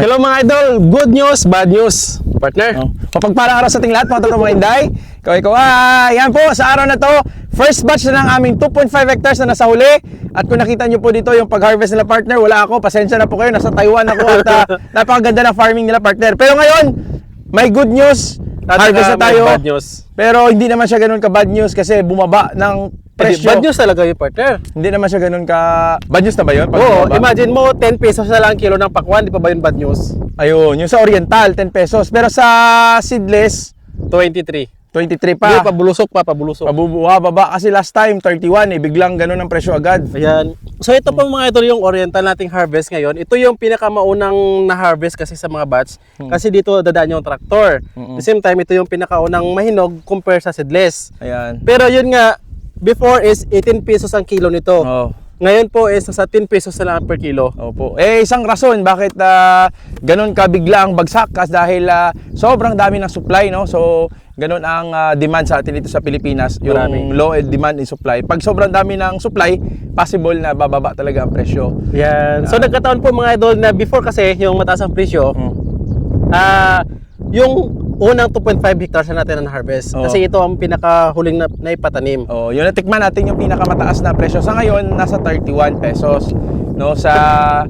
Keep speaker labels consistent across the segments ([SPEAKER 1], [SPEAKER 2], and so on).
[SPEAKER 1] Hello mga idol, good news, bad news. Partner.
[SPEAKER 2] Oh. Mapagpalang araw sa ating lahat mga totoong mga inday. Ikaw, ikaw, ah, yan po, sa araw na to, first batch na ng aming 2.5 hectares na nasa huli. At kung nakita nyo po dito yung pag-harvest nila partner, wala ako, pasensya na po kayo, nasa Taiwan ako at ah, napakaganda ng farming nila partner. Pero ngayon, may good news,
[SPEAKER 1] At
[SPEAKER 2] harvest na tayo.
[SPEAKER 1] Bad news.
[SPEAKER 2] Pero hindi naman siya ganun ka bad news kasi bumaba ng
[SPEAKER 1] Hindi,
[SPEAKER 2] presyo.
[SPEAKER 1] bad news talaga yung partner.
[SPEAKER 2] Hindi naman siya ganun ka... Bad news na ba yun? Pag
[SPEAKER 1] Oo,
[SPEAKER 2] bumaba?
[SPEAKER 1] imagine mo 10 pesos na lang ang kilo ng pakwan, di pa ba yun bad news?
[SPEAKER 2] Ayun, yung sa Oriental, 10 pesos. Pero sa seedless,
[SPEAKER 1] 23.
[SPEAKER 2] 23
[SPEAKER 1] Pa.
[SPEAKER 2] pa.
[SPEAKER 1] pabulusok pa, pabulusok.
[SPEAKER 2] Pabubuha, baba. Kasi last time, 31 eh. Biglang ganun ang presyo agad.
[SPEAKER 1] Ayan. So ito po mga idol yung oriental nating harvest ngayon. Ito yung pinakamaunang na-harvest kasi sa mga batch. Kasi dito dadaan yung tractor.
[SPEAKER 2] Mm-mm.
[SPEAKER 1] At the same time, ito yung pinakaunang mahinog compare sa seedless.
[SPEAKER 2] Ayan.
[SPEAKER 1] Pero yun nga, before is 18 pesos ang kilo nito.
[SPEAKER 2] Oo.
[SPEAKER 1] Ngayon po is nasa 10 pesos na lang per kilo.
[SPEAKER 2] Opo. Eh, isang rason bakit ah, ganun ka bigla ang bagsak kasi dahil ah, sobrang dami ng supply, no? So, ganun ang ah, demand sa atin dito sa Pilipinas, yung
[SPEAKER 1] Marami.
[SPEAKER 2] low and demand in supply. Pag sobrang dami ng supply, possible na bababa talaga ang presyo.
[SPEAKER 1] Yan. So nagkataon po mga idol na before kasi yung mataas ang presyo,
[SPEAKER 2] Mm.
[SPEAKER 1] ah yung unang 2.5 hectares na natin na harvest.
[SPEAKER 2] Oo.
[SPEAKER 1] Kasi ito ang pinakahuling na, na ipatanim.
[SPEAKER 2] Oh, yun natikman natin yung pinakamataas na presyo sa ngayon nasa 31 pesos, no? Sa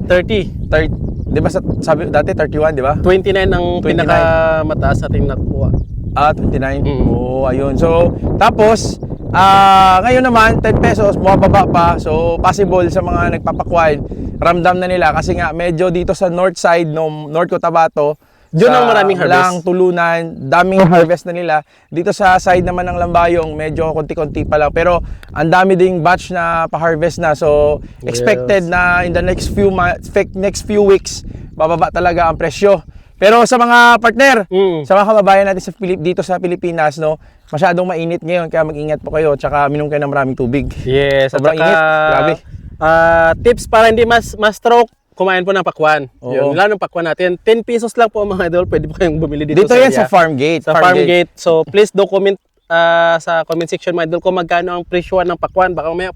[SPEAKER 1] 30.
[SPEAKER 2] 30, 'di ba sa, sabi dati 31, 'di ba?
[SPEAKER 1] 29 ang
[SPEAKER 2] 29.
[SPEAKER 1] pinakamataas nating nakuha.
[SPEAKER 2] Ah, 29.
[SPEAKER 1] Mm.
[SPEAKER 2] Oo, ayun. So, tapos, ah ngayon naman, 10 pesos, bumababa pa. So, possible sa mga nagpapakwan, ramdam na nila kasi nga medyo dito sa north side ng North Cotabato, Sa
[SPEAKER 1] ang maraming harvest.
[SPEAKER 2] Lang, tulunan, daming harvest na nila. Dito sa side naman ng Lambayong, medyo konti-konti pa lang. Pero ang dami ding batch na pa-harvest na. So, expected
[SPEAKER 1] Yes.
[SPEAKER 2] na in the next few months, next few weeks, bababa talaga ang presyo. Pero sa mga partner,
[SPEAKER 1] Mm.
[SPEAKER 2] sa mga kababayan natin sa Pilip, dito sa Pilipinas, no, masyadong mainit ngayon, kaya mag-ingat po kayo, tsaka minom kayo ng maraming tubig.
[SPEAKER 1] Yes,
[SPEAKER 2] Sobrang init. Grabe.
[SPEAKER 1] ah, tips para hindi mas mas stroke, kumain po ng pakwan.
[SPEAKER 2] Oo.
[SPEAKER 1] Yun, ng pakwan natin. 10 pesos lang po mga idol, pwede po kayong bumili dito,
[SPEAKER 2] Dito, yan
[SPEAKER 1] area.
[SPEAKER 2] sa farm gate.
[SPEAKER 1] sa farm gate. So please do comment ah, sa comment section mga idol kung magkano ang presyo ng pakwan. Baka may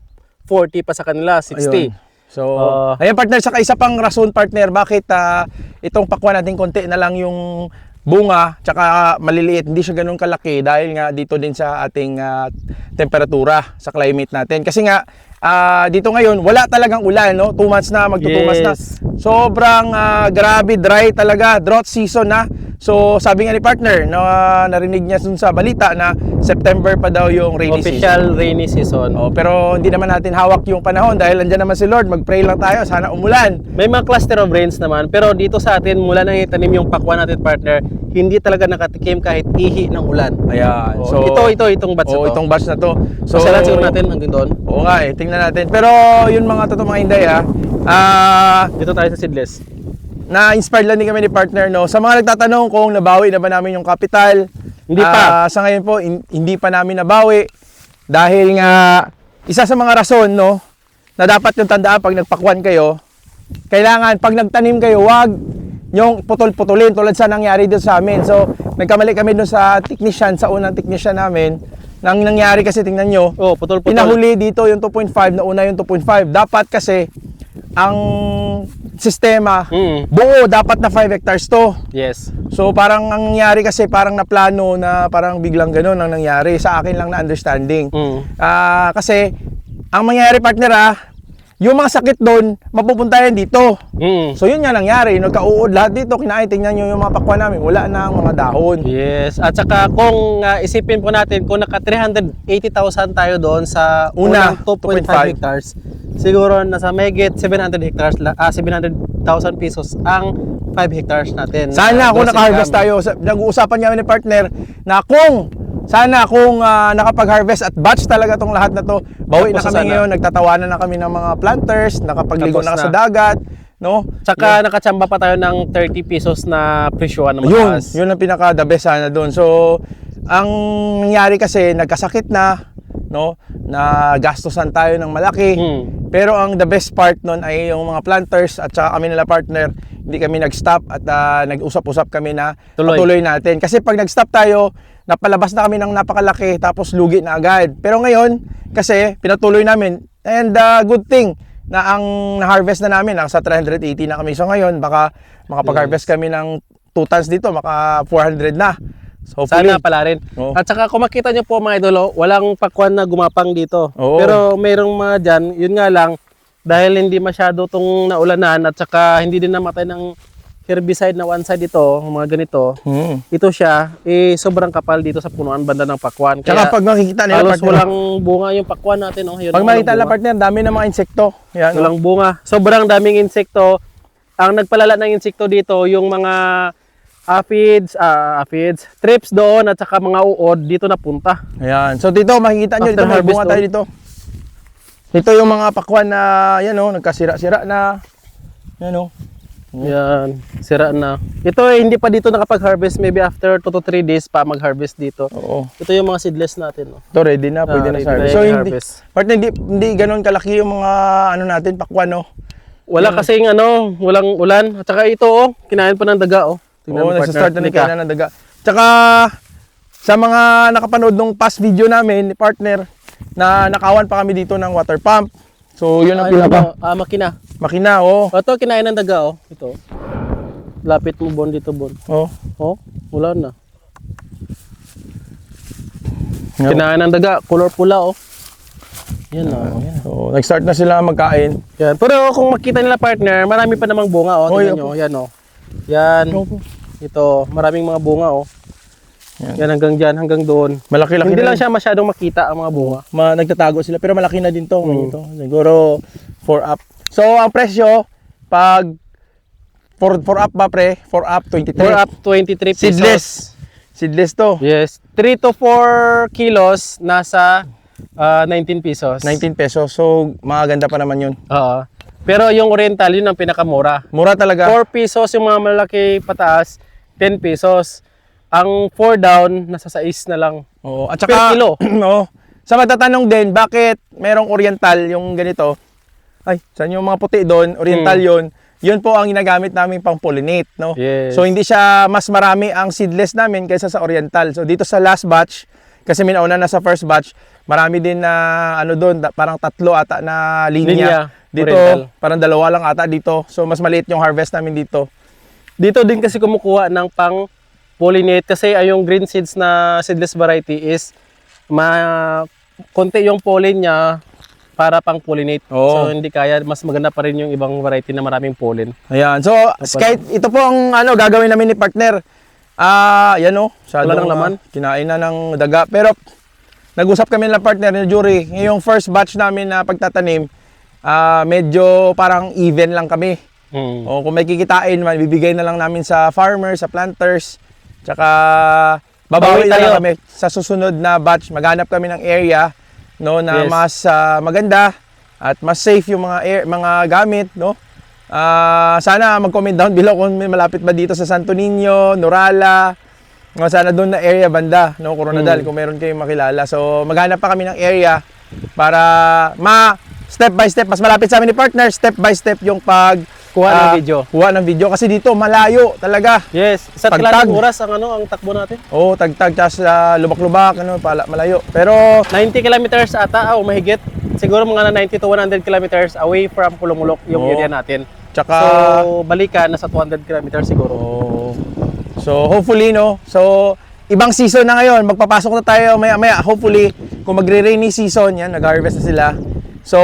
[SPEAKER 1] 40 pa sa kanila, 60.
[SPEAKER 2] Ayun. So,
[SPEAKER 1] Ah.
[SPEAKER 2] ayan partner, saka isa pang rason partner, bakit ah, itong pakwan natin konti na lang yung bunga, tsaka maliliit, hindi siya ganun kalaki dahil nga dito din sa ating ah, temperatura, sa climate natin. Kasi nga, ah, dito ngayon, wala talagang ulan, no? Two months na, magto months na.
[SPEAKER 1] Yes.
[SPEAKER 2] Sobrang ah, grabe, dry talaga, drought season na. So, sabi nga ni partner, na narinig niya dun sa balita na September pa daw yung rainy season.
[SPEAKER 1] Official rainy season.
[SPEAKER 2] Oh, pero hindi naman natin hawak yung panahon dahil andyan naman si Lord. Mag-pray lang tayo, sana umulan.
[SPEAKER 1] May mga cluster of rains naman, pero dito sa atin, mula nang itanim yung pakwan natin partner, hindi talaga nakatikim kahit ihi ng ulan.
[SPEAKER 2] Ayan.
[SPEAKER 1] Oh,
[SPEAKER 2] So,
[SPEAKER 1] ito, ito, itong batch
[SPEAKER 2] oh,
[SPEAKER 1] na to.
[SPEAKER 2] itong batch na to.
[SPEAKER 1] So, Pasyalan siguro natin hanggang doon.
[SPEAKER 2] Oo nga eh, tingnan natin. Pero yun mga totoo mga inday ah. Ah,
[SPEAKER 1] Dito tayo sa seedless.
[SPEAKER 2] Na-inspired lang din kami ni partner no. Sa mga nagtatanong kung nabawi na ba namin yung capital.
[SPEAKER 1] Hindi pa.
[SPEAKER 2] ah, sa ngayon po, hin- hindi pa namin nabawi. Dahil nga, isa sa mga rason no, na dapat yung tandaan pag nagpakwan kayo, kailangan pag nagtanim kayo, wag yung putol-putulin tulad sa nangyari dito sa amin. So, nagkamali kami doon sa technician, sa unang technician namin. Nang nangyari kasi, tingnan nyo,
[SPEAKER 1] Oh, putol-putol.
[SPEAKER 2] pinahuli dito yung 2.5, nauna yung 2.5. Dapat kasi, ang sistema,
[SPEAKER 1] Mm.
[SPEAKER 2] buo, dapat na 5 hectares to.
[SPEAKER 1] Yes.
[SPEAKER 2] So parang ang nangyari kasi parang naplano na parang biglang ganun ang nangyari sa akin lang na understanding.
[SPEAKER 1] Mm.
[SPEAKER 2] Ah, kasi ang mangyayari partner ah, yung mga sakit doon, mapupunta yan dito.
[SPEAKER 1] Mm.
[SPEAKER 2] So yun nga nangyari, nagkauod lahat dito, kinain, tingnan nyo yung mga pakwan namin, wala na ang mga dahon.
[SPEAKER 1] Yes. At saka kung ah, isipin po natin kung naka 380,000 tayo doon sa
[SPEAKER 2] Una,
[SPEAKER 1] unang 2.5
[SPEAKER 2] 2.5
[SPEAKER 1] hectares, siguro nasa megit 700 hectares la- ah 700,000 pesos ang 5 hectares natin.
[SPEAKER 2] Sana
[SPEAKER 1] Ah,
[SPEAKER 2] kung naka-harvest tayo, sa- nag-uusapan kami ni partner na kung sana kung ah, nakapag-harvest at batch talaga tong lahat na to, bawi na
[SPEAKER 1] Tapos
[SPEAKER 2] kami
[SPEAKER 1] sana.
[SPEAKER 2] ngayon, nagtatawanan na kami ng mga planters, nakapagligo
[SPEAKER 1] Tapos
[SPEAKER 2] na,
[SPEAKER 1] na.
[SPEAKER 2] sa dagat, no?
[SPEAKER 1] Tsaka nakachamba pa tayo ng 30 pesos na presyoan na
[SPEAKER 2] Yun,
[SPEAKER 1] mataas.
[SPEAKER 2] yun ang pinaka the best sana doon. So, ang nangyari kasi nagkasakit na, no? Na gastusan tayo ng malaki.
[SPEAKER 1] Hmm.
[SPEAKER 2] Pero ang the best part nun ay yung mga planters at saka kami nila partner, hindi kami nag-stop at ah, nag-usap-usap kami na
[SPEAKER 1] Tuloy.
[SPEAKER 2] patuloy natin. Kasi pag nag-stop tayo, napalabas na kami ng napakalaki tapos lugi na agad. Pero ngayon, kasi pinatuloy namin and uh, good thing, na ang na-harvest na namin, nasa 380 na kami. So ngayon, baka makapag-harvest kami ng 2 tons dito, maka 400 na. So
[SPEAKER 1] Sana pala rin.
[SPEAKER 2] Oo.
[SPEAKER 1] At saka kung makita nyo po mga idolo, walang pakwan na gumapang dito.
[SPEAKER 2] Oo.
[SPEAKER 1] Pero mayroong mga dyan, yun nga lang, dahil hindi masyado tong naulanan at saka hindi din namatay ng herbicide na one side ito, mga ganito,
[SPEAKER 2] Hmm.
[SPEAKER 1] ito siya, eh sobrang kapal dito sa punuan banda ng pakwan.
[SPEAKER 2] Tsaka pag makikita nila,
[SPEAKER 1] halos
[SPEAKER 2] partner,
[SPEAKER 1] walang bunga yung pakwan natin. Oh. Yun,
[SPEAKER 2] pag
[SPEAKER 1] walang
[SPEAKER 2] makita nila
[SPEAKER 1] bunga.
[SPEAKER 2] partner, dami ng mga insekto. Yan, oh.
[SPEAKER 1] Walang bunga. Sobrang daming insekto. Ang nagpalala ng insekto dito, yung mga aphids, ah, aphids, trips doon at saka mga uod dito napunta.
[SPEAKER 2] Ayan. So dito makikita nyo
[SPEAKER 1] After
[SPEAKER 2] dito may bunga tayo dito. Ito yung mga pakwan na yan oh, nagkasira-sira na. Yan oh.
[SPEAKER 1] Yan, sira na. Ito eh, hindi pa dito nakapag-harvest. Maybe after 2 to 3 days pa mag-harvest dito.
[SPEAKER 2] Oo.
[SPEAKER 1] Ito yung mga seedless natin. No?
[SPEAKER 2] Ito ready na, pwede
[SPEAKER 1] Ah,
[SPEAKER 2] na sa harvest.
[SPEAKER 1] na
[SPEAKER 2] So hindi,
[SPEAKER 1] harvest.
[SPEAKER 2] partner, hindi, hindi ganun kalaki yung mga ano natin, pakwan no.
[SPEAKER 1] Wala kasing ano, walang ulan. At saka ito oh, kinain pa ng daga oh. Tingnan
[SPEAKER 2] Oo, nagsa-start na
[SPEAKER 1] Halika.
[SPEAKER 2] kainan ng daga. Tsaka sa mga nakapanood nung past video namin ni partner na nakawan pa kami dito ng water pump. So yun ang
[SPEAKER 1] Ano,
[SPEAKER 2] pinaka
[SPEAKER 1] ah, makina.
[SPEAKER 2] makina oh.
[SPEAKER 1] O, ito, kinain ng daga oh. Ito. Lapit mo bon dito bon.
[SPEAKER 2] Oh.
[SPEAKER 1] Oh, wala na. Kinain ng daga, color pula oh. Yan oh. Yan.
[SPEAKER 2] So nag-start na sila magkain.
[SPEAKER 1] Yan. Pero kung makita nila partner, marami pa namang bunga oh.
[SPEAKER 2] Oh,
[SPEAKER 1] Tingnan nyo. Yan oh. Yan. Ito, maraming mga bunga oh.
[SPEAKER 2] Yan.
[SPEAKER 1] Yan hanggang dyan, hanggang doon.
[SPEAKER 2] Malaki-laki
[SPEAKER 1] Hindi lang siya masyadong makita ang mga bunga.
[SPEAKER 2] ma nagtatago sila pero malaki na din to,
[SPEAKER 1] Mm.
[SPEAKER 2] ito. Siguro 4 up. So ang presyo pag 4 4 up ba pre? 4 up 23.
[SPEAKER 1] 4 up 23 pesos.
[SPEAKER 2] Seedless. Seedless to.
[SPEAKER 1] Yes. 3 to 4 kilos nasa ah, 19 pesos.
[SPEAKER 2] 19 pesos. So maganda pa naman 'yun.
[SPEAKER 1] Oo. Pero yung oriental, yun ang pinakamura.
[SPEAKER 2] Mura talaga.
[SPEAKER 1] 4 pesos yung mga malaki pataas, 10 pesos. Ang 4 down, nasa 6 na lang.
[SPEAKER 2] Oo. At
[SPEAKER 1] Per
[SPEAKER 2] saka
[SPEAKER 1] kilo.
[SPEAKER 2] oo. Sa matatanong din, bakit merong oriental yung ganito? Ay, saan yung mga puti doon? Oriental
[SPEAKER 1] Hmm.
[SPEAKER 2] 'yun. Yun po ang ginagamit namin pang pollinate, no?
[SPEAKER 1] Yes.
[SPEAKER 2] So hindi siya mas marami ang seedless namin kaysa sa oriental. So dito sa last batch, kasi minauna na sa first batch, marami din na ano doon, parang tatlo ata na linya.
[SPEAKER 1] Linya,
[SPEAKER 2] Dito,
[SPEAKER 1] oriental.
[SPEAKER 2] parang dalawa lang ata dito. So mas maliit yung harvest namin dito.
[SPEAKER 1] Dito din kasi kumukuha ng pang pollinate kasi ay yung green seeds na seedless variety is ma konti yung pollen niya para pang pollinate.
[SPEAKER 2] Oo.
[SPEAKER 1] So hindi kaya mas maganda pa rin yung ibang variety na maraming pollen.
[SPEAKER 2] Ayan. So, kahit ito po ang ano gagawin namin ni partner. Ah, yan oh. Masyadong,
[SPEAKER 1] Wala ng laman?
[SPEAKER 2] ah, kinain na ng daga. Pero nag-usap kami ng partner ni Jury. Ngayong first batch namin na pagtatanim, ah medyo parang even lang kami.
[SPEAKER 1] Mm.
[SPEAKER 2] O kung may kikitain, bibigay na lang namin sa farmers, sa planters. Tsaka babawi
[SPEAKER 1] Bawi
[SPEAKER 2] na lang kami sa susunod na batch. Maghanap kami ng area no na
[SPEAKER 1] Yes.
[SPEAKER 2] mas ah, maganda at mas safe yung mga air, mga gamit, no? Ah, sana mag-comment down below kung may malapit ba dito sa Santo Niño, Norala, o sana doon na area banda, no, Coronadal,
[SPEAKER 1] Hmm.
[SPEAKER 2] kung meron kayong makilala. So, maghanap pa kami ng area para ma step by step, mas malapit sa amin ni partner, step by step yung pag
[SPEAKER 1] Kuha ng
[SPEAKER 2] ah,
[SPEAKER 1] video.
[SPEAKER 2] Kuha ng video kasi dito malayo talaga.
[SPEAKER 1] Yes, sa kalating oras ang ano ang takbo natin.
[SPEAKER 2] Oh, tagtag tsaka sa lubak-lubak ano, pala, malayo. Pero
[SPEAKER 1] 90 kilometers ata o mahigit. Siguro mga na 90 to 100 kilometers away from Pulumulok yung
[SPEAKER 2] Oo.
[SPEAKER 1] area natin.
[SPEAKER 2] tsaka
[SPEAKER 1] so, balikan nasa 200 kilometers siguro.
[SPEAKER 2] Oh. So hopefully no. So ibang season na ngayon, magpapasok na tayo maya-maya. Hopefully kung magre-rainy season, yan nag-harvest na sila. So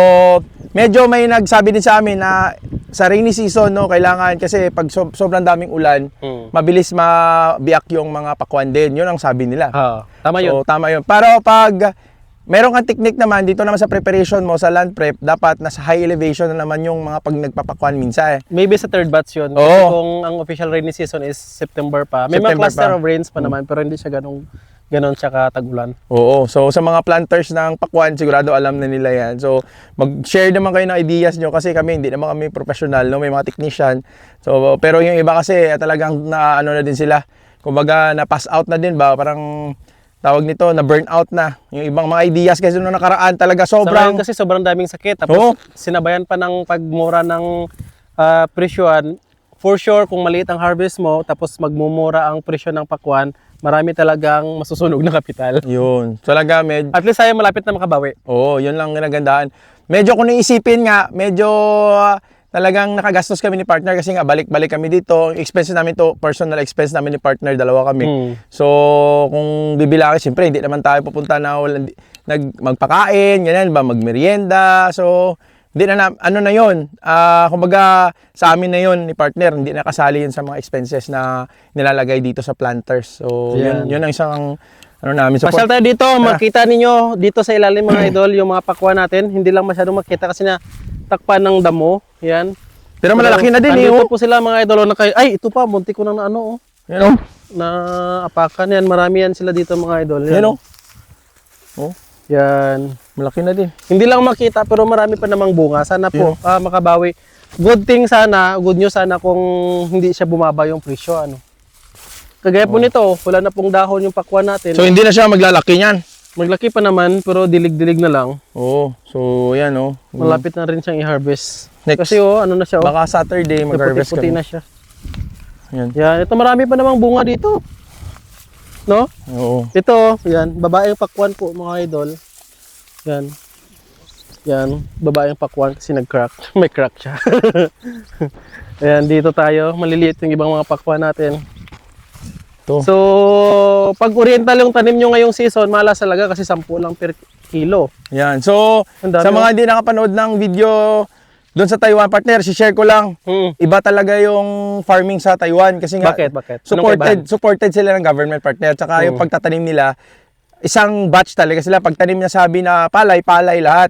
[SPEAKER 2] medyo may nagsabi din sa amin na sa rainy season no, kailangan kasi pag so- sobrang daming ulan,
[SPEAKER 1] Hmm.
[SPEAKER 2] mabilis mabiyak yung mga pakwan din. Yun ang sabi nila.
[SPEAKER 1] Ah, tama yun.
[SPEAKER 2] So, tama yun. Pero pag meron kang technique naman, dito naman sa preparation mo, sa land prep, dapat nasa high elevation na naman yung mga pag nagpapakwan minsan eh.
[SPEAKER 1] Maybe sa third batch yun.
[SPEAKER 2] Oo.
[SPEAKER 1] Kasi kung ang official rainy season is September pa. May mga
[SPEAKER 2] September
[SPEAKER 1] cluster
[SPEAKER 2] pa.
[SPEAKER 1] of rains pa naman pero hindi siya ganong ganon siya katagulan.
[SPEAKER 2] Oo. So, sa mga planters ng pakwan, sigurado alam na nila yan. So, mag-share naman kayo ng ideas nyo kasi kami, hindi naman kami professional, no? May mga technician. So, pero yung iba kasi, talagang na, ano na din sila. Kumbaga, na-pass out na din ba? Parang, tawag nito, na burn out na. Yung ibang mga ideas kasi nung nakaraan, talaga
[SPEAKER 1] Sobrang
[SPEAKER 2] sobrang...
[SPEAKER 1] kasi sobrang daming sakit. Tapos
[SPEAKER 2] Oo.
[SPEAKER 1] sinabayan pa ng pagmura ng ah, presyoan. For sure, kung maliit ang harvest mo, tapos magmumura ang presyo ng pakwan, marami talagang masusunog na kapital.
[SPEAKER 2] Yun. Talaga, med,
[SPEAKER 1] At least tayo malapit na makabawi.
[SPEAKER 2] Oo, yun lang ginagandaan. medyo kung naisipin nga, medyo ah, talagang nakagastos kami ni partner kasi nga balik-balik kami dito. Expenses namin to, personal expense namin ni partner, dalawa kami.
[SPEAKER 1] Hmm.
[SPEAKER 2] So, kung bibilangin, siyempre, hindi naman tayo pupunta na walang, nag, magpakain, ganyan ba, magmerienda. So, hindi na, na ano na yon Ah, kumbaga, sa amin na yon ni partner, hindi na kasali yun sa mga expenses na nilalagay dito sa planters. So,
[SPEAKER 1] Yan.
[SPEAKER 2] yun, yun ang isang, ano namin. So,
[SPEAKER 1] Pasyal tayo dito, makita ninyo dito sa ilalim mga idol yung mga pakwan natin. Hindi lang masyadong makita kasi na takpan ng damo. Yan.
[SPEAKER 2] pero malalaki na din eh, oh.
[SPEAKER 1] po sila mga idol. Na kayo. Ay, ito pa, munti ko na na ano, oh,
[SPEAKER 2] Yan, oh.
[SPEAKER 1] na apakan yan. Marami yan sila dito mga idol.
[SPEAKER 2] Yan, oh. Oh,
[SPEAKER 1] Yan.
[SPEAKER 2] Malaki na din.
[SPEAKER 1] Hindi lang makita pero marami pa namang bunga. Sana po ah, makabawi. Good thing sana, good news sana kung hindi siya bumaba yung presyo. Ano. Kagaya po nito, wala na pong dahon yung pakwan natin.
[SPEAKER 2] So, hindi na siya maglalaki niyan.
[SPEAKER 1] Maglaki pa naman pero dilig-dilig na lang.
[SPEAKER 2] Oo. So, yan, oh.
[SPEAKER 1] Malapit na rin siyang i-harvest.
[SPEAKER 2] Next.
[SPEAKER 1] Kasi oh, ano na siya, oh,
[SPEAKER 2] Baka Saturday mag-harvest kami.
[SPEAKER 1] na siya.
[SPEAKER 2] Yan.
[SPEAKER 1] Yan, ito marami pa namang bunga dito. No?
[SPEAKER 2] Oo.
[SPEAKER 1] Ito, yan, babaeng pakwan po mga idol. Yan. Yan, babaeng pakwan kasi nag-crack. May crack siya. Ayan, dito tayo. Maliliit yung ibang mga pakwan natin.
[SPEAKER 2] Ito.
[SPEAKER 1] So, pag oriental yung tanim nyo ngayong season, malas talaga kasi 10 lang per kilo.
[SPEAKER 2] Yan. So, sa mga
[SPEAKER 1] oh.
[SPEAKER 2] hindi nakapanood ng video doon sa Taiwan partner, si-share ko lang.
[SPEAKER 1] Hmm.
[SPEAKER 2] Iba talaga yung farming sa Taiwan kasi nga
[SPEAKER 1] Bakit? Bakit? Anong
[SPEAKER 2] supported
[SPEAKER 1] kaibahan?
[SPEAKER 2] supported sila ng government partner. Tsaka yung
[SPEAKER 1] Mm.
[SPEAKER 2] pagtatanim nila, isang batch talaga sila. Pagtanim na sabi na palay, palay lahat.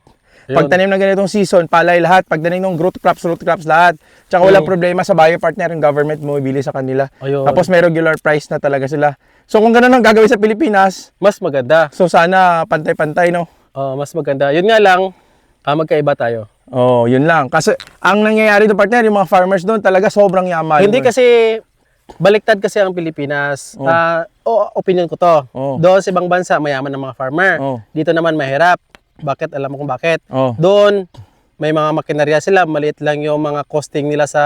[SPEAKER 2] Pagtanim ng ganitong season, palay lahat. Pagtanim ng root crops, root crops lahat. Tsaka
[SPEAKER 1] Mm.
[SPEAKER 2] wala problema sa buyer partner yung government bumibili sa kanila.
[SPEAKER 1] Ayun.
[SPEAKER 2] Tapos may regular price na talaga sila. So kung ganun ang gagawin sa Pilipinas,
[SPEAKER 1] Mas maganda.
[SPEAKER 2] so sana pantay-pantay no.
[SPEAKER 1] Oh, mas maganda. Yun nga lang, ah, magkaiba tayo.
[SPEAKER 2] Oh, yun lang. Kasi ang nangyayari doon partner, yung mga farmers doon talaga sobrang yaman.
[SPEAKER 1] Hindi kasi baliktad kasi ang Pilipinas.
[SPEAKER 2] Oh.
[SPEAKER 1] Ah, o opinion ko to.
[SPEAKER 2] Oh.
[SPEAKER 1] Doon sa ibang bansa mayaman ng mga farmer.
[SPEAKER 2] Oh.
[SPEAKER 1] Dito naman mahirap. Bakit? Alam mo kung bakit.
[SPEAKER 2] Oh.
[SPEAKER 1] Doon may mga makinarya sila, maliit lang yung mga costing nila sa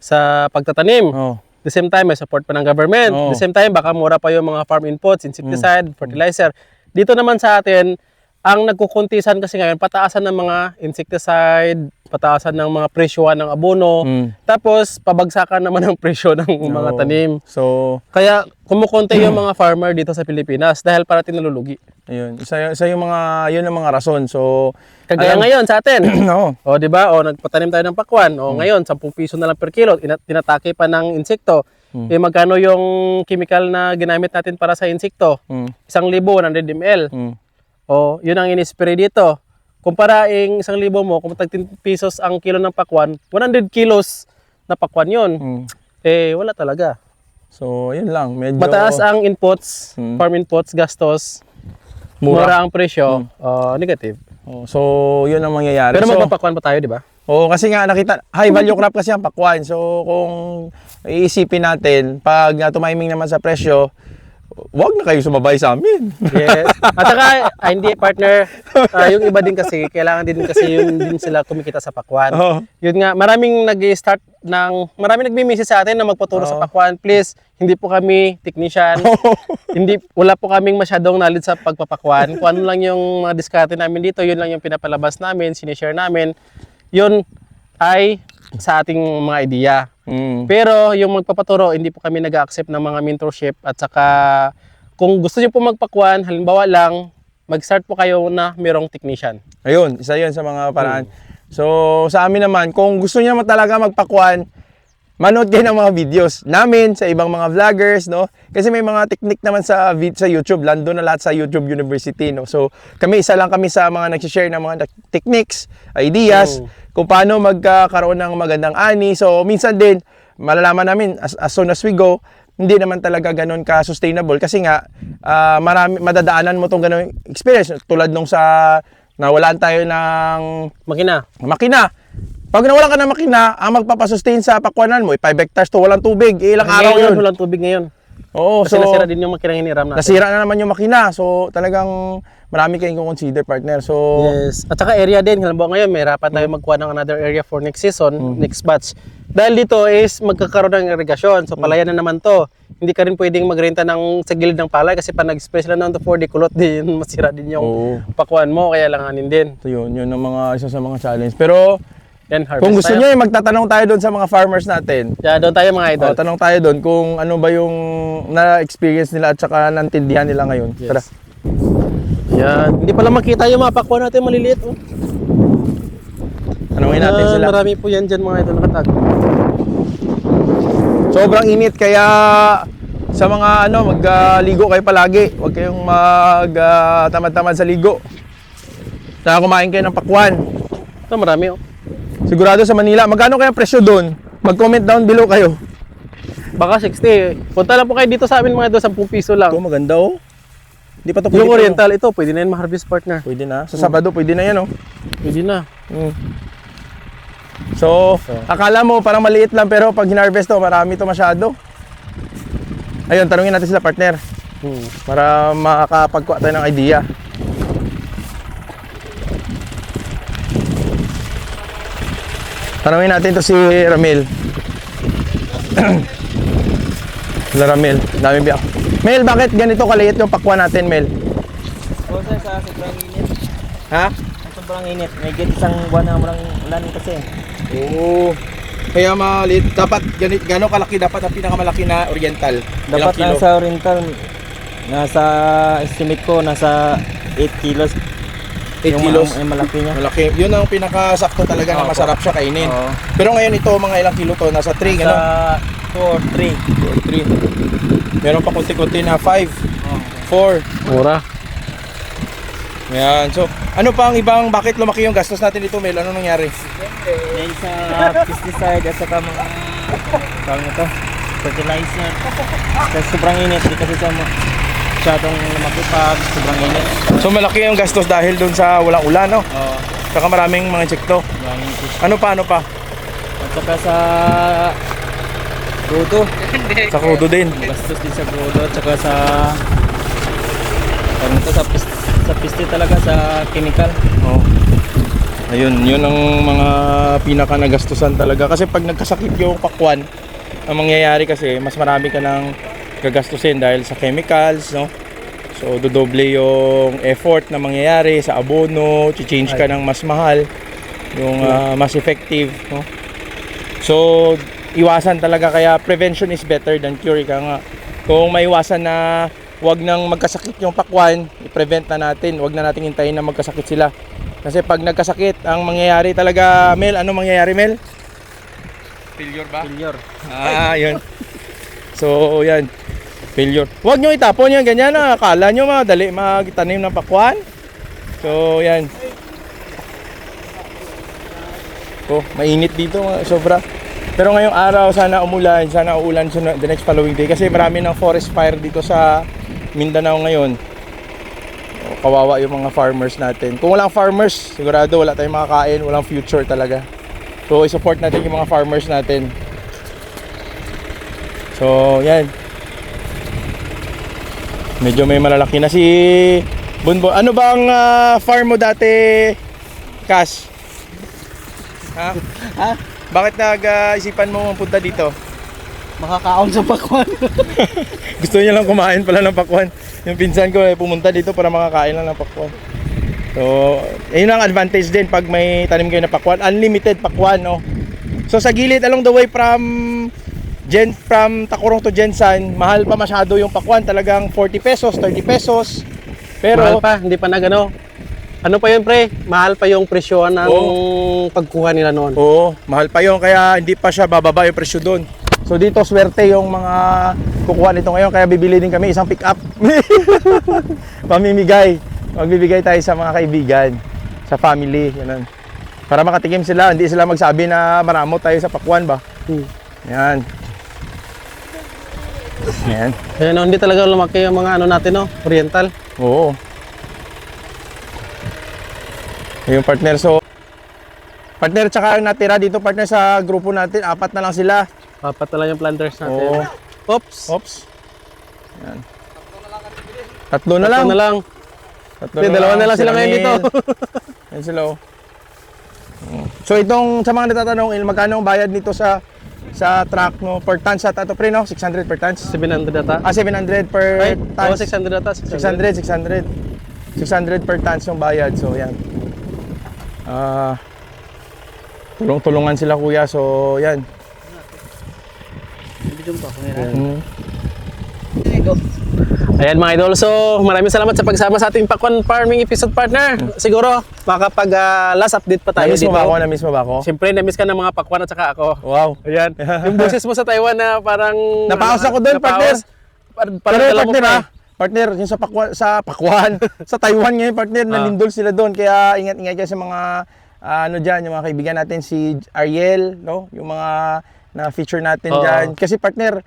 [SPEAKER 1] sa pagtatanim.
[SPEAKER 2] Oh.
[SPEAKER 1] The same time, may support pa ng government.
[SPEAKER 2] Oh.
[SPEAKER 1] The same time, baka mura pa yung mga farm inputs, insecticide,
[SPEAKER 2] Mm.
[SPEAKER 1] fertilizer. Dito naman sa atin, ang nagkukuntisan kasi ngayon, pataasan ng mga insecticide, pataasan ng mga presyoan ng abono,
[SPEAKER 2] Mm.
[SPEAKER 1] tapos pabagsakan naman ng presyo ng mga
[SPEAKER 2] Oo.
[SPEAKER 1] tanim.
[SPEAKER 2] So,
[SPEAKER 1] Kaya kumukonti yung mga farmer dito sa Pilipinas dahil parating nalulugi.
[SPEAKER 2] ayun. Isa, isa yung mga, yun ang mga rason. So,
[SPEAKER 1] Kagaya
[SPEAKER 2] alam-
[SPEAKER 1] ngayon sa atin.
[SPEAKER 2] no.
[SPEAKER 1] O, di ba? O, nagpatanim tayo ng pakwan. O, ngayon, 10 piso na lang per kilo. Ina- tinatake pa ng insekto.
[SPEAKER 2] Mm.
[SPEAKER 1] Eh, magkano yung chemical na ginamit natin para sa insekto?
[SPEAKER 2] Mm.
[SPEAKER 1] Isang libo, 100 ml.
[SPEAKER 2] Mm.
[SPEAKER 1] O, yun ang in-spray dito. Kumparaing isang libo mo, kung tag 10 pesos ang kilo ng pakwan, 100 kilos na pakwan yun.
[SPEAKER 2] Mm.
[SPEAKER 1] Eh, wala talaga.
[SPEAKER 2] So, yun lang. Medyo
[SPEAKER 1] Mataas ang inputs,
[SPEAKER 2] Mm.
[SPEAKER 1] farm inputs, gastos, mura,
[SPEAKER 2] mura.
[SPEAKER 1] ang presyo, uh, negative.
[SPEAKER 2] Oh, so, yun ang mangyayari.
[SPEAKER 1] Pero
[SPEAKER 2] so,
[SPEAKER 1] magpapakwan pa tayo, di ba?
[SPEAKER 2] Oo, kasi nga nakita, high value crop kasi ang pakwan. So, kung iisipin natin, pag tumiming naman sa presyo, wag na kayo sumabay sa amin.
[SPEAKER 1] Yes. At saka, ah, hindi partner, ah, yung iba din kasi, kailangan din kasi yun din sila kumikita sa pakwan.
[SPEAKER 2] Oo.
[SPEAKER 1] Yun nga, maraming nag-start ng, maraming nagmi-message sa atin na magpaturo sa
[SPEAKER 2] Oo.
[SPEAKER 1] pakwan. Please, hindi po kami technician. hindi, wala po kaming masyadong knowledge sa pagpapakwan. Kung ano lang yung mga diskarte namin dito, yun lang yung pinapalabas namin, sinishare namin. Yun ay sa ating mga idea.
[SPEAKER 2] Mm.
[SPEAKER 1] Pero yung magpapaturo, hindi po kami nag-accept ng mga mentorship at saka kung gusto niyo po magpakwan, halimbawa lang, mag-start po kayo na merong technician.
[SPEAKER 2] Ayun, isa yun sa mga paraan.
[SPEAKER 1] Hmm.
[SPEAKER 2] So, sa amin naman, kung gusto naman talaga magpakuan, manood kayo ng mga videos namin sa ibang mga vloggers, no? Kasi may mga technique naman sa vid- sa YouTube, lando na lahat sa YouTube University, no? So, kami isa lang kami sa mga nag-share ng mga techniques, ideas,
[SPEAKER 1] Mm.
[SPEAKER 2] Kung paano magkakaroon ng magandang ani. So, minsan din, malalaman namin as, as soon as we go, hindi naman talaga ganun ka-sustainable kasi nga ah, marami madadaanan mo tong ganung experience tulad nung sa nawalan tayo ng
[SPEAKER 1] Makina.
[SPEAKER 2] makina. Pag nawalan ka ng makina, ang magpapasustain sa pakwanan mo, 5 hectares to walang tubig, eh, ilang araw
[SPEAKER 1] Ngayon,
[SPEAKER 2] yun.
[SPEAKER 1] walang tubig ngayon.
[SPEAKER 2] Oo,
[SPEAKER 1] Kasi
[SPEAKER 2] so
[SPEAKER 1] nasira din yung makinang hiniram natin.
[SPEAKER 2] nasira na naman yung makina. So talagang marami kayong consider partner. So
[SPEAKER 1] Yes. At saka area din. Halimbawa ngayon, may hirapan tayo magkuha ng another area for next season,
[SPEAKER 2] Mm.
[SPEAKER 1] next batch. Dahil dito is magkakaroon ng irrigation. So palayan na naman to. hindi ka rin pwedeng magrenta ng sa gilid ng palay kasi pag nag-spray sila ng 4D kulot din, masira din yung
[SPEAKER 2] Oo.
[SPEAKER 1] pakuan mo, kaya langanin din.
[SPEAKER 2] So yun, yun ang mga isa sa mga challenge. Pero
[SPEAKER 1] Yan, harvest
[SPEAKER 2] kung gusto
[SPEAKER 1] tayo.
[SPEAKER 2] niyo, eh, magtatanong tayo doon sa mga farmers natin.
[SPEAKER 1] Yeah, doon tayo mga idol.
[SPEAKER 2] O, tanong tayo doon kung ano ba yung na-experience nila at saka nantindihan nila ngayon.
[SPEAKER 1] Yes.
[SPEAKER 2] Tara.
[SPEAKER 1] Yan, hindi pala makita yung mga pakuan natin maliliit. Oh.
[SPEAKER 2] Tanungin natin
[SPEAKER 1] Yan,
[SPEAKER 2] sila.
[SPEAKER 1] Marami po yan dyan mga idol nakatag.
[SPEAKER 2] Sobrang init kaya sa mga ano, magligo kayo palagi. Huwag kayong mag ah, tamad-tamad sa ligo. Saka kumain kayo ng pakwan.
[SPEAKER 1] Ito marami oh.
[SPEAKER 2] Sigurado sa Manila. Magkano kaya presyo doon? Mag-comment down below kayo.
[SPEAKER 1] Baka 60. Punta lang po kayo dito sa amin mga idol, 10 piso lang.
[SPEAKER 2] Ito maganda oh. Hindi pa to
[SPEAKER 1] Yung oriental, ito pwede na yan ma-harvest partner.
[SPEAKER 2] Pwede na. Sa Sabado pwede na yan oh.
[SPEAKER 1] Pwede na.
[SPEAKER 2] Mm. So, akala mo parang maliit lang pero pag hinarvest to, marami to masyado. Ayun, tanungin natin sila partner
[SPEAKER 1] Hmm.
[SPEAKER 2] para makakapagkuha tayo ng idea. Tanungin natin to si Ramil. Sila Ramil, dami biyak. Mel, bakit ganito kaliit yung pakwa natin, Mel?
[SPEAKER 3] Oo sir, sa sobrang init.
[SPEAKER 2] Ha?
[SPEAKER 3] Sa sobrang init. May git isang buwan na walang ulan kasi.
[SPEAKER 2] Oo. Kaya maliit. Dapat ganit gano'ng kalaki dapat ang pinakamalaki na oriental.
[SPEAKER 3] Dapat na sa oriental, nasa estimate ko, nasa 8 kilos.
[SPEAKER 2] 8
[SPEAKER 3] yung,
[SPEAKER 2] kilos.
[SPEAKER 3] Yung, malaki niya.
[SPEAKER 2] Malaki. Yun ang pinakasakto talaga na
[SPEAKER 3] Opo.
[SPEAKER 2] masarap siya kainin.
[SPEAKER 3] Oo.
[SPEAKER 2] Pero ngayon ito, mga ilang kilo to? Nasa 3,
[SPEAKER 3] Sa
[SPEAKER 2] gano'n?
[SPEAKER 3] 2 or 3.
[SPEAKER 2] 2 or 3. Meron pa kunti-kunti na 5, 4.
[SPEAKER 1] Mura.
[SPEAKER 2] Yan. So, ano pa ang ibang, bakit lumaki yung gastos natin dito, Mel? Ano nangyari?
[SPEAKER 3] Dahil sa pesticide at saka mga tawag nito, fertilizer. Sa sobrang init, di kasi sa masyadong lumaki pag sobrang init.
[SPEAKER 2] So, malaki yung gastos dahil dun sa walang ulan, no?
[SPEAKER 3] Oo.
[SPEAKER 2] Saka maraming mga insekto.
[SPEAKER 3] Init.
[SPEAKER 2] Ano pa, ano pa?
[SPEAKER 3] At saka sa Godo.
[SPEAKER 2] Sa kudo din.
[SPEAKER 3] Bastos din sa Godo at saka sa ano to, sa piste, sa piste talaga sa chemical.
[SPEAKER 2] Oh. Ayun, yun ang mga pinaka nagastusan talaga. Kasi pag nagkasakit yung pakwan, ang mangyayari kasi, mas marami ka nang gagastusin dahil sa chemicals, no? So, dodoble yung effort na mangyayari sa abono, change ka ng mas mahal, yung ah, mas effective, no? So, iwasan talaga kaya prevention is better than cure ka nga. Kung maiwasan na wag nang magkasakit yung pakwan, i-prevent na natin. Wag na natin hintayin na magkasakit sila. Kasi pag nagkasakit, ang mangyayari talaga, Mel, ano mangyayari, Mel? Failure ba?
[SPEAKER 3] Failure.
[SPEAKER 2] Ah, yun. So, yan. Failure. Huwag nyo itapon yan, ganyan na. Akala nyo madali magtanim ng pakwan. So, yan. Oh, mainit dito, sobra. Pero ngayong araw, sana umulan, sana uulan the next following day. Kasi marami ng forest fire dito sa Mindanao ngayon. Kawawa yung mga farmers natin. Kung walang farmers, sigurado wala tayong makakain, walang future talaga. So, i-support natin yung mga farmers natin. So, yan. Medyo may malalaki na si Bunbo. Ano bang ah, farm mo dati, Cash? Ha? ha? Bakit nag-isipan mo punta dito?
[SPEAKER 3] Makakaon sa pakwan.
[SPEAKER 2] Gusto niya lang kumain pala ng pakwan. Yung pinsan ko eh, pumunta dito para makakain lang ng pakwan. So, ayun ang advantage din pag may tanim kayo na pakwan. Unlimited pakwan, no? So, sa gilid along the way from Gen from Takurong to Jensan, mahal pa masyado yung pakwan. Talagang 40 pesos, 30 pesos. Pero,
[SPEAKER 1] Mahal pa, hindi pa nagano. Ano pa yun pre? Mahal pa yung presyo ng pagkuha nila noon.
[SPEAKER 2] Oo, mahal pa yun kaya hindi pa siya bababa yung presyo doon. So dito swerte yung mga kukuha nito ngayon kaya bibili din kami isang pick up. Pamimigay. Magbibigay tayo sa mga kaibigan, sa family, ganun. Para makatikim sila, hindi sila magsabi na maramo tayo sa pakwan ba.
[SPEAKER 1] Hmm.
[SPEAKER 2] Yan. Yan.
[SPEAKER 1] Kaya no, hindi talaga lumaki yung mga ano natin no, oriental.
[SPEAKER 2] Oo. Yung partner so partner tsaka natira dito partner sa grupo natin, apat na lang sila.
[SPEAKER 1] Apat na lang yung planters natin.
[SPEAKER 2] Oo.
[SPEAKER 1] Oops.
[SPEAKER 2] Oops. Yan. Tatlo na lang.
[SPEAKER 1] Tatlo na lang.
[SPEAKER 2] Tatlo
[SPEAKER 1] Hindi, dalawa na lang
[SPEAKER 2] Si
[SPEAKER 1] sila ngayon dito.
[SPEAKER 2] Yan sila oh. Mm. So itong sa mga natatanong, magkano ang bayad nito sa sa truck no per tons sa tato pre no 600 per tons
[SPEAKER 1] 700 ata.
[SPEAKER 2] ah 700 per
[SPEAKER 1] Ay, oh,
[SPEAKER 2] tons
[SPEAKER 1] 600 ata. 600.
[SPEAKER 2] 600 600 600 per tons yung bayad so yan ah tulong-tulungan sila kuya so yan Mm.
[SPEAKER 1] Ayan mga idol, so maraming salamat sa pagsama sa ating Pakwan Farming episode partner. Siguro, makapag ah, last update pa tayo
[SPEAKER 2] na-miss
[SPEAKER 1] dito.
[SPEAKER 2] ba ako na-miss mo ba ako
[SPEAKER 1] Siyempre, na-miss ka ng mga Pakwan at saka ako.
[SPEAKER 2] wow
[SPEAKER 1] Ayan. yung boses mo sa Taiwan na parang...
[SPEAKER 2] Napaos ako doon, partner.
[SPEAKER 1] Par-
[SPEAKER 2] Pero
[SPEAKER 1] parang mo
[SPEAKER 2] partner
[SPEAKER 1] pa
[SPEAKER 2] ah, partner, yung sa Pakwan, sa Pakwan, sa Taiwan ngayon partner,
[SPEAKER 1] Ah.
[SPEAKER 2] nalindol sila doon. Kaya ingat-ingat kayo sa mga ah, ano diyan, yung mga kaibigan natin si Ariel, no? Yung mga na feature natin
[SPEAKER 1] Oo.
[SPEAKER 2] diyan. Kasi partner,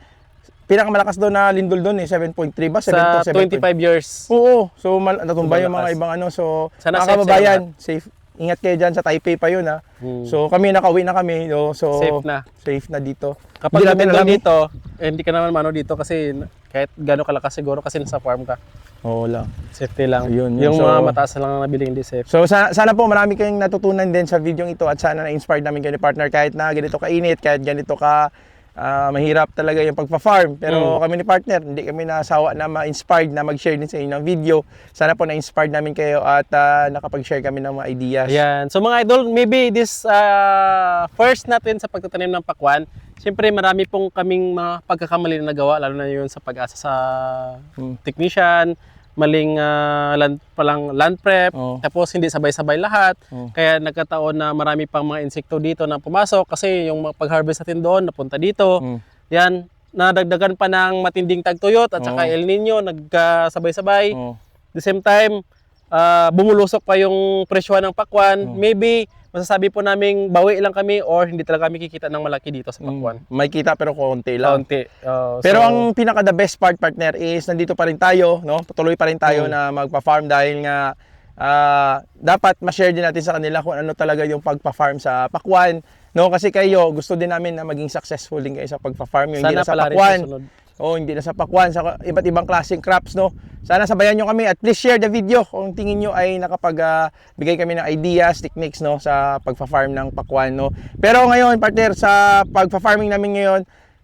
[SPEAKER 2] pinakamalakas doon na lindol doon eh, 7.3 ba? 7
[SPEAKER 1] Sa
[SPEAKER 2] to 7.5.
[SPEAKER 1] 25 years.
[SPEAKER 2] Oo. So mal- natumba yung mga
[SPEAKER 1] Malakas.
[SPEAKER 2] ibang ano. So
[SPEAKER 1] Sana
[SPEAKER 2] mga
[SPEAKER 1] safe
[SPEAKER 2] kababayan, safe. Ingat kayo diyan sa Taipei pa yun ha.
[SPEAKER 1] Hmm.
[SPEAKER 2] So kami nakauwi na kami, no? So
[SPEAKER 1] Safe na.
[SPEAKER 2] Safe na dito.
[SPEAKER 1] Kapag
[SPEAKER 2] Hindi natin alam eh.
[SPEAKER 1] dito, eh, hindi ka naman mano dito kasi kahit gano'n kalakas siguro kasi nasa farm ka.
[SPEAKER 2] Oo lang.
[SPEAKER 1] Safety lang.
[SPEAKER 2] Ayun, yun.
[SPEAKER 1] yung
[SPEAKER 2] So-
[SPEAKER 1] mga mataas na lang na nabili hindi safe.
[SPEAKER 2] So sana, sana po marami kayong natutunan din sa video ito at sana na-inspired namin kayo ni partner kahit na ganito kainit, kahit ganito ka ah, mahirap talaga yung pagpa-farm. Pero
[SPEAKER 1] Mm.
[SPEAKER 2] kami ni partner, hindi kami nasawa na ma-inspired na mag-share din sa inyo ng video. Sana po na-inspired namin kayo at ah, nakapag-share kami ng mga ideas.
[SPEAKER 1] Ayan. So mga idol, maybe this uh, first natin sa pagtatanim ng pakwan, Siyempre marami pong kaming mga pagkakamali na nagawa, lalo na yun sa pag-asa sa
[SPEAKER 2] Hmm.
[SPEAKER 1] technician, maling ah, land, palang land prep,
[SPEAKER 2] Oo.
[SPEAKER 1] tapos hindi sabay-sabay lahat.
[SPEAKER 2] Oo.
[SPEAKER 1] Kaya nagkataon na marami pang mga insekto dito na pumasok kasi yung pag-harvest natin doon, napunta dito.
[SPEAKER 2] Mm.
[SPEAKER 1] Yan, nadagdagan pa ng matinding tagtuyot at saka
[SPEAKER 2] Oo.
[SPEAKER 1] El Nino, nagkasabay-sabay.
[SPEAKER 2] Oo.
[SPEAKER 1] the same time, ah, bumulusok pa yung presyo ng pakwan.
[SPEAKER 2] Oh.
[SPEAKER 1] Maybe, masasabi po namin bawi lang kami or hindi talaga kami kikita ng malaki dito sa pakwan.
[SPEAKER 2] Mm. May kita pero konti lang.
[SPEAKER 1] Kaunti. Oh,
[SPEAKER 2] Pero
[SPEAKER 1] so,
[SPEAKER 2] ang pinaka the best part partner is nandito pa rin tayo, no? Patuloy pa rin tayo
[SPEAKER 1] Mm.
[SPEAKER 2] na magpa-farm dahil nga ah, dapat ma-share din natin sa kanila kung ano talaga yung pagpa-farm sa Pakwan, no? Kasi kayo gusto din namin na maging successful din kayo sa pagpa-farm, yung hindi
[SPEAKER 1] sana
[SPEAKER 2] na sa Pakwan. Oh, hindi na sa Pakwan, sa iba't ibang klaseng crops, no? Sana sabayan nyo kami at please share the video kung tingin nyo ay nakapagbigay kami ng ideas, techniques, no? Sa pagpa-farm ng Pakwan, no? Pero ngayon, partner, sa pagpa-farming namin ngayon,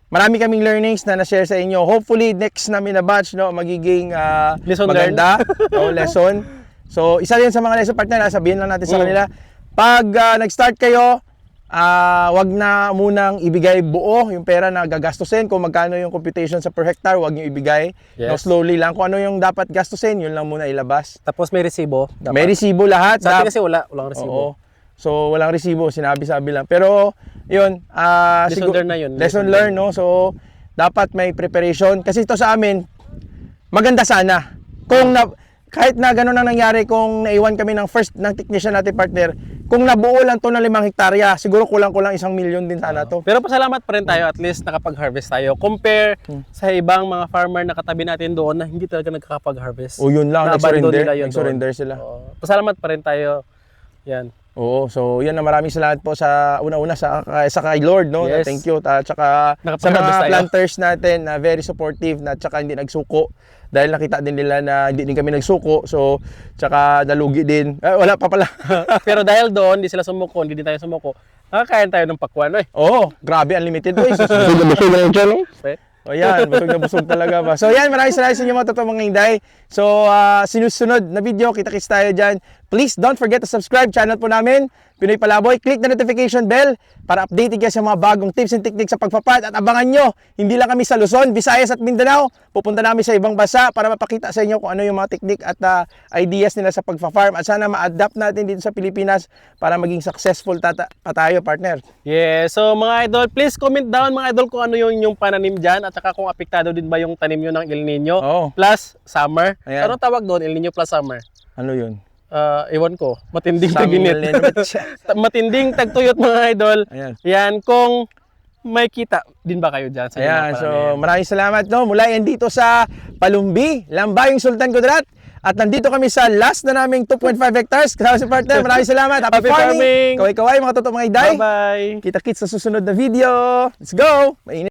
[SPEAKER 2] marami kaming learnings na na-share sa inyo. Hopefully, next namin na batch, no? Magiging ah,
[SPEAKER 1] Lesson
[SPEAKER 2] maganda. no? Lesson. So, isa din sa mga lesson, partner, ah, sabihin lang natin sa
[SPEAKER 1] Mm.
[SPEAKER 2] kanila. Pag ah, nag-start kayo, Ah, wag na munang ibigay buo yung pera na gagastusin kung magkano yung computation sa per hectare, wag niyo ibigay. No,
[SPEAKER 1] Yes.
[SPEAKER 2] slowly lang kung ano yung dapat gastusin, yun lang muna ilabas.
[SPEAKER 1] Tapos may resibo. dapat.
[SPEAKER 2] May resibo lahat.
[SPEAKER 1] Sa atin kasi wala. Walang resibo.
[SPEAKER 2] Oo. So walang resibo, sinabi-sabi lang. Pero yun, ah
[SPEAKER 1] Lesson learned na yun.
[SPEAKER 2] Lesson
[SPEAKER 1] Lesson
[SPEAKER 2] learned, no? So dapat may preparation kasi ito sa amin maganda sana. Kung na kahit na gano'n ang nangyari kung naiwan kami ng first ng technician natin partner, kung nabuo lang to ng limang hektarya, siguro kulang-kulang isang milyon din sana to.
[SPEAKER 1] Pero pasalamat pa rin tayo at least nakapag-harvest tayo. Compare
[SPEAKER 2] Hmm.
[SPEAKER 1] sa ibang mga farmer na katabi natin doon na hindi talaga nagkakapag-harvest.
[SPEAKER 2] O yun lang, nag-surrender, nag-surrender sila.
[SPEAKER 1] Oo. pasalamat pa rin tayo. Yan.
[SPEAKER 2] Oo, so yan na maraming salamat po sa una-una sa sa kay Lord, no?
[SPEAKER 1] Yes.
[SPEAKER 2] Thank you. At saka sa mga
[SPEAKER 1] tayo.
[SPEAKER 2] planters natin na very supportive na saka hindi nagsuko dahil nakita din nila na hindi din kami nagsuko. So, tsaka nalugi din. Eh, wala pa pala.
[SPEAKER 1] Pero dahil doon, hindi sila sumuko, hindi din tayo sumuko, nakakain tayo ng pakwan. Oy.
[SPEAKER 2] Oo, grabe unlimited. Uy,
[SPEAKER 1] Eh,
[SPEAKER 2] O yan, busog na busog talaga ba. So yan, maraming salamat sa inyo mga totoong mga hinday. So ah, sinusunod na video, kita-kits tayo dyan. Please don't forget to subscribe channel po namin, Pinoy Palaboy. Click the notification bell para updated kayo sa mga bagong tips and techniques sa pagpapad. At abangan nyo, hindi lang kami sa Luzon, Visayas at Mindanao. Pupunta namin sa ibang bansa para mapakita sa inyo kung ano yung mga technique at ah, ideas nila sa pagpa-farm. At sana ma-adapt natin dito sa Pilipinas para maging successful tata pa tayo, partner.
[SPEAKER 1] Yeah, so mga idol, please comment down mga idol kung ano yung yung pananim dyan at saka kung apektado din ba yung tanim nyo ng El Nino
[SPEAKER 2] Oo.
[SPEAKER 1] plus summer.
[SPEAKER 2] Ayan.
[SPEAKER 1] Anong tawag doon? El Nino plus summer.
[SPEAKER 2] Ano yun?
[SPEAKER 1] Ah, ewan ko. Matinding
[SPEAKER 2] Samuel
[SPEAKER 1] taginit. Matinding tagtuyot mga idol.
[SPEAKER 2] Ayan.
[SPEAKER 1] Yan, kung may kita din ba kayo dyan sa
[SPEAKER 2] Ayan, so
[SPEAKER 1] pananim?
[SPEAKER 2] maraming salamat no. Mula yan dito sa Palumbi, Lambayong Sultan Kudrat. At nandito kami sa last na naming 2.5 hectares. Kasama si partner, maraming salamat. Happy,
[SPEAKER 1] Happy
[SPEAKER 2] farming!
[SPEAKER 1] farming!
[SPEAKER 2] Kaway-kaway mga totoo mga iday.
[SPEAKER 1] Bye-bye!
[SPEAKER 2] Kita-kits sa susunod na video. Let's go! Mainit.